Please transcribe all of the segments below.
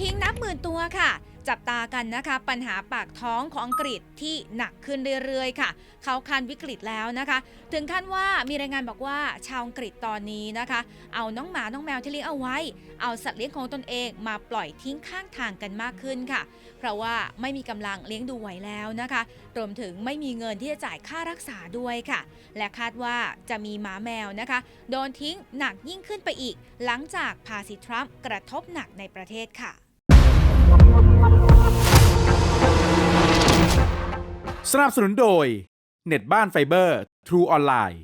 ทิ้งนับหมื่นตัวค่ะ จับตากันนะคะ ปัญหาปากท้องของอังกฤษที่หนักขึ้นเรื่อยๆ ค่ะ เขาคันวิกฤตแล้วนะคะ ถึงขั้นว่ามีรายงานบอกว่าชาวอังกฤษตอนนี้นะคะ เอาน้องหมาน้องแมวที่เลี้ยงเอาไว้ เอาสัตว์เลี้ยงของตนเองมาปล่อยทิ้งข้างทางกันมากขึ้นค่ะ เพราะว่าไม่มีกำลังเลี้ยงดูไหวแล้วนะคะรวมถึงไม่มีเงินที่จะจ่ายค่ารักษาด้วยค่ะ และคาดว่าจะมีหมาแมวนะคะ โดนทิ้งหนักยิ่งขึ้นไปอีก หลังจากภาษีทรัมป์กระทบหนักในประเทศค่ะ สนับสนุนโดย เน็ตบ้านไฟเบอร์ True ออนไลน์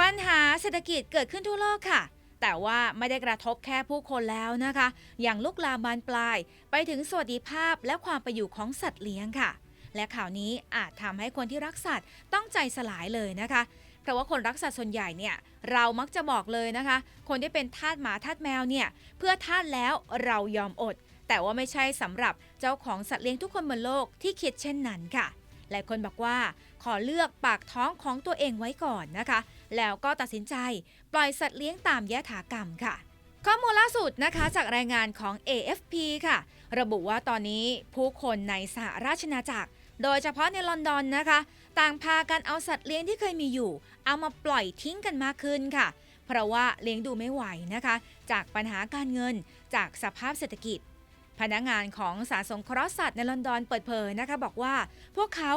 ปัญหาเศรษฐกิจเกิดขึ้นทั่วโลกค่ะ แต่ว่าไม่ได้กระทบแค่ผู้คนแล้วนะคะ อย่างลุกลามบานปลาย ไปถึงสวัสดิภาพและความไปอยู่ของสัตว์เลี้ยงค่ะ และข่าวนี้อาจทำให้คนที่รักสัตว์ต้องใจสลายเลยนะคะ เพราะว่าคนรักสัตว์ส่วนใหญ่เนี่ยเรามักจะบอกเลยนะคะ คนที่เป็นทาสหมาทาสแมวเนี่ยเพื่อทาสแล้วเรายอมอด แต่ว่าไม่ใช่สำหรับเจ้าของสัตว์เลี้ยงทุกคนบนโลกที่คิดเช่นนั้นค่ะหลายคนบอกว่าขอเลือกปากท้องของตัวเองไว้ก่อนนะคะ แล้วก็ตัดสินใจปล่อยสัตว์เลี้ยงตามยถากรรมค่ะ ข้อมูลล่าสุดนะคะจากรายงานของ AFP ค่ะ ระบุว่าตอนนี้ผู้คนในสหราชอาณาจักร โดยเฉพาะในลอนดอนนะคะ ต่างพากันเอาสัตว์เลี้ยงที่เคยมีอยู่ เอามาปล่อยทิ้งกันมากขึ้นค่ะ เพราะว่าเลี้ยงดูไม่ไหวนะคะ จากปัญหาการเงินจากสภาพเศรษฐกิจ พนักงานของสารสงเคราะห์สัตว์ในลอนดอนเปิดเผยนะคะ บอกว่าพวกเขา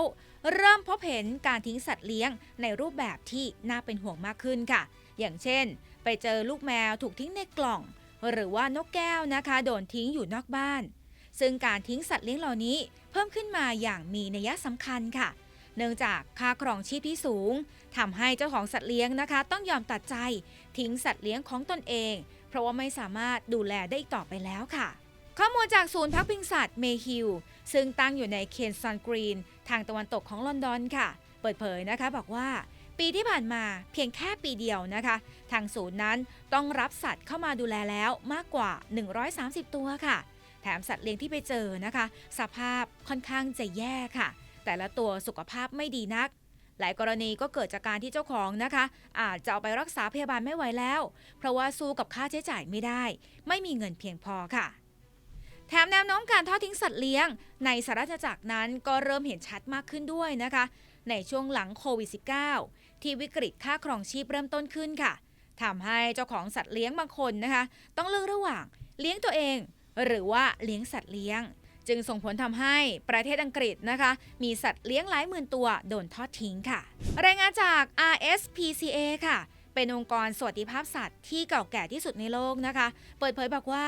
เริ่มพบเห็นการทิ้งสัตว์เลี้ยงในรูปแบบที่น่าเป็นห่วงมากขึ้นค่ะ อย่างเช่น ไปเจอลูกแมวถูกทิ้งในกล่อง หรือว่านกแก้วนะคะ โดนทิ้งอยู่นอกบ้าน ซึ่งการทิ้งสัตว์เลี้ยงเหล่านี้เพิ่มขึ้นมาอย่างมีนัยสำคัญค่ะ เนื่องจากค่าครองชีพที่สูงทำให้เจ้าของสัตว์เลี้ยงนะคะ ต้องยอมตัดใจ ทิ้งสัตว์เลี้ยงของตนเอง เพราะว่าไม่สามารถดูแลได้อีกต่อไปแล้วค่ะ ข้อมูลจากศูนย์พักพิงสัตว์เมฮิลซึ่งตั้งอยู่ในเคนซันกรีนทางตะวันตกของลอนดอนค่ะ เปิดเผยนะคะบอกว่าปีที่ผ่านมาเพียงแค่ปีเดียวนะคะ ทางศูนย์นั้นต้องรับสัตว์เข้ามาดูแลแล้วมากกว่า 130 ตัวค่ะ แถมสัตว์เลี้ยงที่ไปเจอนะคะ สภาพค่อนข้างจะแย่ค่ะ แต่ละตัวสุขภาพไม่ดีนัก หลายกรณีก็เกิดจากการที่เจ้าของนะคะ อาจจะเอาไปรักษาพยาบาลไม่ไหวแล้ว เพราะว่าสู้กับค่าใช้จ่ายไม่ได้ ไม่มีเงินเพียงพอค่ะแถมแนวโน้มการทอดทิ้งสัตว์เลี้ยง ในสหราจักรนั้นก็เริ่มเห็นชัดมากขึ้นด้วยนะคะ ในช่วงหลังโควิด -19 ที่วิกฤตค่าครองชีพเริ่มต้นขึ้นค่ะทำให้เจ้าของสัตว์เลี้ยงบางคนนะคะ ต้องเลือกระหว่างเลี้ยงตัวเอง หรือว่าเลี้ยงสัตว์เลี้ยง จึงส่งผลทำให้ประเทศอังกฤษนะคะ มีสัตว์เลี้ยงหลายหมื่นตัวโดนทอดทิ้งค่ะ รายงานจาก RSPCA ค่ะเป็นองค์กรสวัสดิภาพสัตว์ที่เก่าแก่ที่สุดในโลกนะคะ เปิดเผยบอกว่า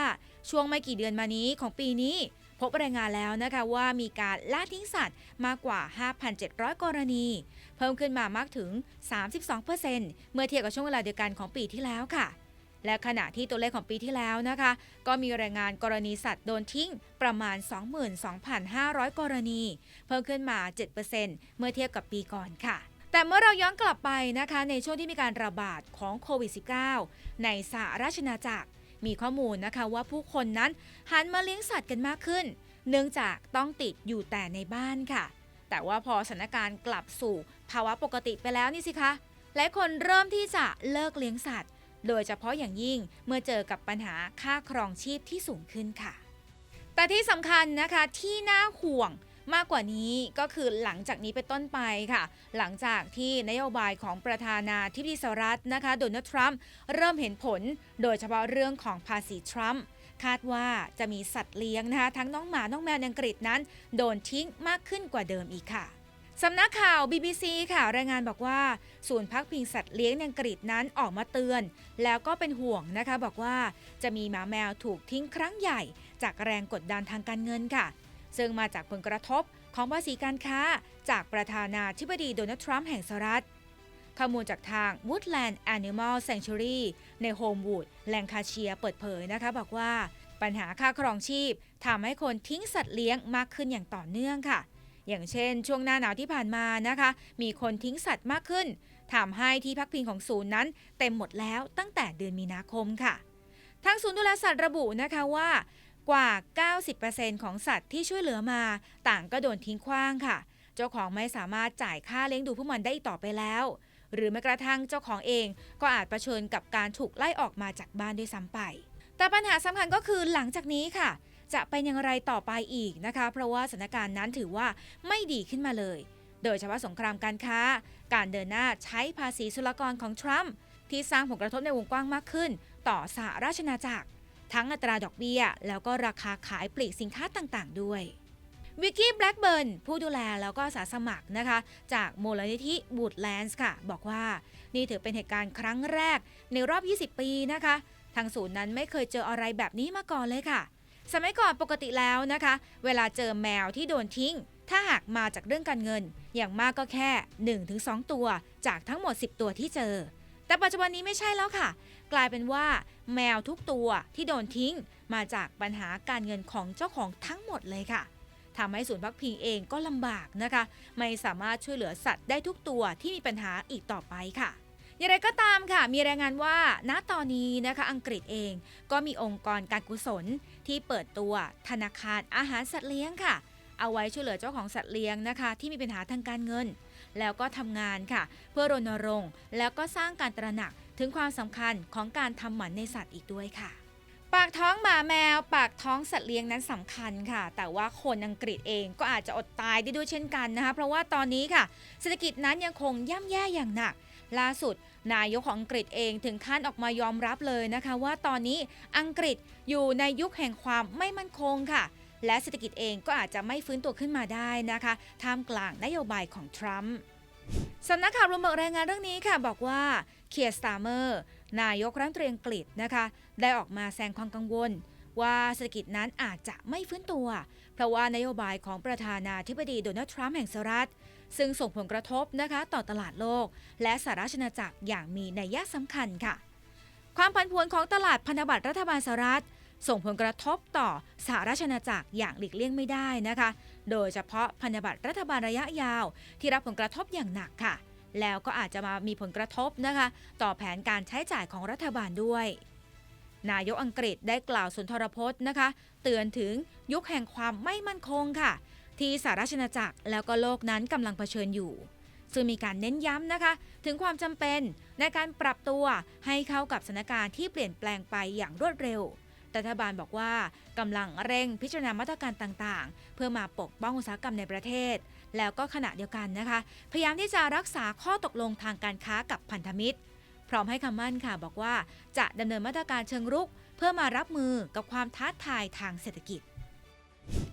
ช่วงไม่กี่เดือนมานี้ของปีนี้ พบรายงานแล้วนะคะว่ามีการล่าทิ้งสัตว์มากกว่า 5,700 กรณี เพิ่มขึ้นมามากถึง 32%เมื่อเทียบกับช่วงเวลาเดียวกันของปีที่แล้วค่ะ และขณะที่ตัวเลขของปีที่แล้วนะคะ ก็มีรายงานกรณีสัตว์โดนทิ้งประมาณ 22,500 กรณี เพิ่มขึ้นมา 7%เมื่อเทียบกับปีก่อนค่ะ แต่เมื่อเราย้อนกลับไปนะคะ ในช่วงที่มีการระบาดของโควิด -19 ในสหราชอาณาจักร มีข้อมูลนะคะว่าผู้คนนั้นหันมาเลี้ยงสัตว์กันมากขึ้น เนื่องจากต้องติดอยู่แต่ในบ้านค่ะ แต่ว่าพอสถานการณ์กลับสู่ภาวะปกติไปแล้วนี่สิคะหลายคนเริ่มที่จะเลิกเลี้ยงสัตว์ โดยเฉพาะอย่างยิ่งเมื่อเจอกับปัญหาค่าครองชีพที่สูงขึ้นค่ะ แต่ที่สำคัญนะคะที่น่าห่วงมากกว่านี้ก็คือหลังจากนี้เป็นต้นไปค่ะ หลังจากที่นโยบายของประธานาธิบดีสหรัฐนะคะโดนัลด์ทรัมป์เริ่มเห็นผล โดยเฉพาะเรื่องของภาษีทรัมป์คาดว่าจะมีสัตว์เลี้ยงนะคะทั้งน้องหมา น้องแมวในอังกฤษนั้น โดนทิ้งมากขึ้นกว่าเดิมอีกค่ะ สำนักข่าว BBC ค่ะ รายงานบอกว่า ศูนย์พักพิงสัตว์เลี้ยงในอังกฤษนั้นออกมาเตือน แล้วก็เป็นห่วงนะคะ บอกว่าจะมีหมาแมวถูกทิ้งครั้งใหญ่ จากแรงกดดันทางการเงินค่ะ ซึ่งมาจากผลกระทบของภาษีการค้า จากประธานาธิบดีโดนัลด์ทรัมป์แห่งสหรัฐข้อมูลจากทาง Woodland Animal Sanctuary ในโฮมวูดแลงคาเชียเปิดเผยนะคะ บอกว่า ปัญหาค่าครองชีพทำให้คนทิ้งสัตว์เลี้ยงมากขึ้นอย่างต่อเนื่องค่ะ อย่างเช่น ช่วงหน้าหนาวที่ผ่านมานะคะ มีคนทิ้งสัตว์มากขึ้นทำให้ที่พักพิงของศูนย์นั้น เต็มหมดแล้วตั้งแต่เดือนมีนาคมค่ะ ทางศูนย์ดูแลสัตว์ระบุนะคะว่ากว่า 90%ของสัตว์ที่ช่วยเหลือมา ต่างก็โดนทิ้งขว้างค่ะ เจ้าของไม่สามารถจ่ายค่าเลี้ยงดูพวกมันได้อีกต่อไปแล้ว หรือแม้กระทั่งเจ้าของเองก็อาจเผชิญกับการถูกไล่ออกมาจากบ้านด้วยซ้ำไป แต่ปัญหาสำคัญก็คือหลังจากนี้ค่ะ จะเป็นอย่างไรต่อไปอีกนะคะ เพราะว่าสถานการณ์นั้นถือว่าไม่ดีขึ้นมาเลย โดยเฉพาะสงครามการค้า การเดินหน้าใช้ภาษีศุลกรของทรัมป์ที่สร้างผลกระทบในวงกว้างมากขึ้น ต่อสหราชอาณาจักร ทั้งอัตราดอกเบี้ย แล้วก็ราคาขายปลีกสินค้าต่างๆ ด้วยวิกกี้แบล็กเบิร์นผู้ดูแลแล้วก็าสาสมัครนะคะ จากมูลนิธิบูดแลนด์ค่ะ บอกว่านี่ถือเป็นเหตุการณ์ครั้งแรกในรอบ 20 ปีนะคะ ทางศูนย์นั้นไม่เคยเจออะไรแบบนี้มาก่อนเลยค่ะ สมัยก่อนปกติแล้วนะคะ เวลาเจอแมวที่โดนทิ้ง ถ้าหากมาจากเรื่องการเงิน อย่างมากก็แค่ 1-2 ตัว จากทั้งหมด 10 ตัวที่เจอ แต่ปัจจุบันนี้ไม่ใช่แล้วค่ะ กลายเป็นว่า แมวทุกตัวที่โดนทิ้ง มาจากปัญหาการเงินของเจ้าของทั้งหมดเลยค่ะทำให้ศูนย์พักพิงเองก็ลำบากนะคะ ไม่สามารถช่วยเหลือสัตว์ได้ทุกตัวที่มีปัญหาอีกต่อไปค่ะ อย่างไรก็ตามค่ะ มีรายงานว่า ณ ตอนนี้นะคะ อังกฤษเองก็มีองค์กรการกุศลที่เปิดตัวธนาคารอาหารสัตว์เลี้ยงค่ะ เอาไว้ช่วยเหลือเจ้าของสัตว์เลี้ยงนะคะ ที่มีปัญหาทางการเงิน แล้วก็ทำงานค่ะ เพื่อรณรงค์แล้วก็สร้างการตระหนักถึงความสำคัญของการทำหมันในสัตว์อีกด้วยค่ะปากท้องหมาแมว ปากท้องสัตว์เลี้ยงนั้นสำคัญค่ะ แต่ว่าคนอังกฤษเองก็อาจจะอดตายได้ด้วยเช่นกันนะคะ เพราะว่าตอนนี้ค่ะ เศรษฐกิจนั้นยังคงย่ำแย่อย่างหนัก ล่าสุด นายกของอังกฤษเองถึงขั้นออกมายอมรับเลยนะคะ ว่าตอนนี้อังกฤษอยู่ในยุคแห่งความไม่มั่นคงค่ะ และเศรษฐกิจเองก็อาจจะไม่ฟื้นตัวขึ้นมาได้นะคะท่ามกลางนโยบายของทรัมป์สำนักข่าวรูมเบิร์กรายงานเรื่องนี้ค่ะ บอกว่าเคียร์สตาร์เมอร์นายกรัฐมนตรีอังกฤษนะคะ ได้ออกมาแสดงความกังวล ว่าเศรษฐกิจนั้นอาจจะไม่ฟื้นตัว เพราะว่านโยบายของประธานาธิบดีโดนัลด์ทรัมป์แห่งสหรัฐ ซึ่งส่งผลกระทบนะคะต่อตลาดโลก และสหราชอาณาจักรอย่างมีนัยสำคัญค่ะ ความผันผวนของตลาดพันธบัตรรัฐบาลสหรัฐ ส่งผลกระทบต่อสหราชอาณาจักรอย่างหลีกเลี่ยงไม่ได้นะคะ โดยเฉพาะพันธบัตรรัฐบาลระยะยาว ที่รับผลกระทบอย่างหนักค่ะ แล้วก็อาจจะมามีผลกระทบนะคะ ต่อแผนการใช้จ่ายของรัฐบาลด้วยนายกอังกฤษได้กล่าวสุนทรพจน์นะคะ เตือนถึงยุคแห่งความไม่มั่นคงค่ะ ที่สหราชอาณาจักรแล้วก็โลกนั้นกำลังเผชิญอยู่ ซึ่งมีการเน้นย้ำนะคะ ถึงความจำเป็นในการปรับตัวให้เข้ากับสถานการณ์ที่เปลี่ยนแปลงไปอย่างรวดเร็วรัฐบาลบอกว่ากำลังเร่งพิจารณามาตรการต่างๆ เพื่อมาปกป้องอุตสาหกรรมในประเทศ แล้วก็ขณะเดียวกันนะคะ พยายามที่จะรักษาข้อตกลงทางการค้ากับพันธมิตร พร้อมให้คำมั่นค่ะบอกว่าจะดำเนินมาตรการเชิงรุก เพื่อมารับมือกับความท้าทายทางเศรษฐกิจ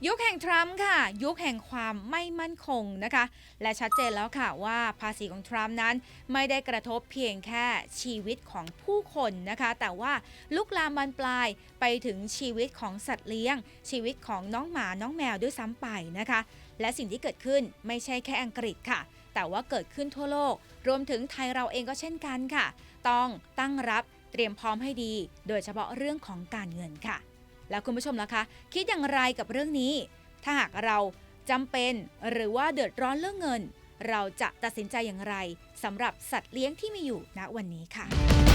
ยุคแห่งทรัมป์ค่ะ ยุคแห่งความไม่มั่นคงนะคะ และชัดเจนแล้วค่ะว่าภาษีของทรัมป์นั้นไม่ได้กระทบเพียงแค่ชีวิตของผู้คนนะคะ แต่ว่าลุกลามบานปลายไปถึงชีวิตของสัตว์เลี้ยง ชีวิตของน้องหมาน้องแมวด้วยซ้ำไปนะคะ และสิ่งที่เกิดขึ้นไม่ใช่แค่อังกฤษค่ะ แต่ว่าเกิดขึ้นทั่วโลก รวมถึงไทยเราเองก็เช่นกันค่ะ ต้องตั้งรับเตรียมพร้อมให้ดี โดยเฉพาะเรื่องของการเงินค่ะ แล้วคุณผู้ชมล่ะคะ คิดอย่างไรกับเรื่องนี้ ถ้าหากเราจำเป็นหรือว่าเดือดร้อนเรื่องเงิน เราจะตัดสินใจอย่างไรสำหรับสัตว์เลี้ยงที่มีอยู่ณวันนี้ค่ะ